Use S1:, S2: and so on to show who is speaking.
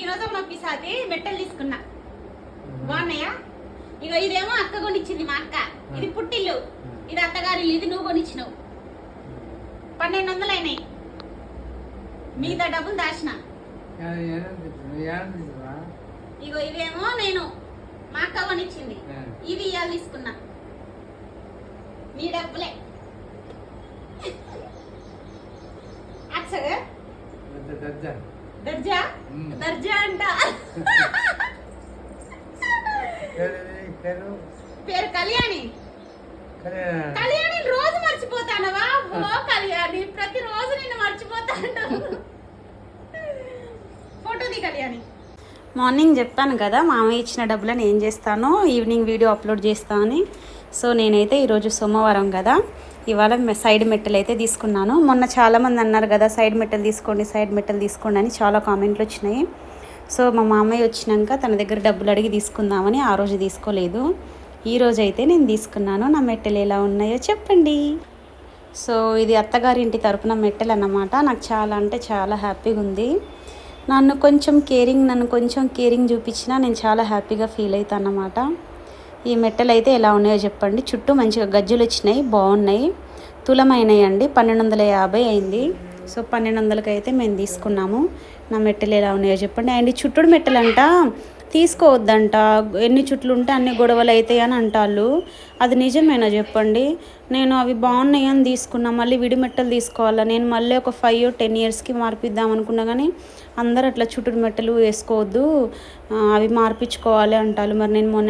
S1: దినోజం పిసాది మెట్టలు తీసుకున్నా. బాగున్నాయా? ఇగో ఇదేమో అక్క కొనిచ్చింది మా అక్క. ఇది పుట్టిల్లు. ఇది అత్తగారి ఇది నువ్వు కొనిచ్చినావు. పన్నెండు వందలు అయినాయి మిగతా డబ్బులు దాచిన. ఇగో ఇవేమో నేను మా అక్క కొనిచ్చింది. ఇవి ఇవాళ తీసుకున్నా. నీ డబ్బులే. అచ్చగా దర్జా. దర్జా అంట. పేరు కళ్యాణి. కళ్యాణి రోజు మర్చిపోతానవా? ఓ కళ్యాణి ప్రతి రోజు నిన్ను మర్చిపోతాను. Photo the Kalyani. మార్నింగ్ చెప్పాను కదా మామయ్య ఇచ్చిన డబ్బులను ఏం చేస్తానో ఈవినింగ్ వీడియో అప్లోడ్ చేస్తానని సో నేనైతే ఈరోజు సోమవారం కదా. ఇవాళ మె- సైడ్ మెట్టలు అయితే తీసుకున్నాను. మొన్న చాలామంది అన్నారు కదా సైడ్ మెట్టలు తీసుకోండి సైడ్ మెట్టలు తీసుకోండి అని చాలా కామెంట్లు వచ్చినాయి. సో మా మామయ్య వచ్చినాక తన దగ్గర డబ్బులు అడిగి తీసుకుందామని ఆ రోజు తీసుకోలేదు. ఈ రోజు అయితే నేను తీసుకున్నాను. నా మెట్టలు ఎలా ఉన్నాయో చెప్పండి. సో ఇది అత్తగారింటి తరపున మెట్టెలు అన్నమాట. నాకు చాలా అంటే చాలా హ్యాపీగా ఉంది. నన్ను కొంచెం కేరింగ్ నన్ను కొంచెం కేరింగ్ చూపించినా నేను చాలా హ్యాపీగా ఫీల్ అవుతాను అన్నమాట. ఈ మెట్టలు అయితే ఎలా ఉన్నాయో చెప్పండి. చుట్టూ మంచిగా గజ్జలు వచ్చినాయి బాగున్నాయి. తులమైనాయి అండి పన్నెండు వందల యాభై అయింది. సో పన్నెండు వందలకి అయితే మేము తీసుకున్నాము. నా మెట్టలు ఎలా ఉన్నాయో చెప్పండి. అండ్ ఈ చుట్టుడు మెట్టలంట తీసుకోవద్దంట. ఎన్ని చుట్లు ఉంటే అన్ని గొడవలు అవుతాయి అని అంటారు అది నిజమేనా చెప్పండి. నేను అవి బాగున్నాయి అని తీసుకున్నా మళ్ళీ విడిమెట్టలు తీసుకోవాలా? నేను మళ్ళీ ఒక ఫైవ్ టెన్ ఇయర్స్కి మార్పిద్దాం అనుకున్నా కానీ అందరు అట్లా చుట్టుడు మెట్టలు వేసుకోవద్దు. అవి మార్పించుకోవాలి అంటారు మరి నేను మొన్న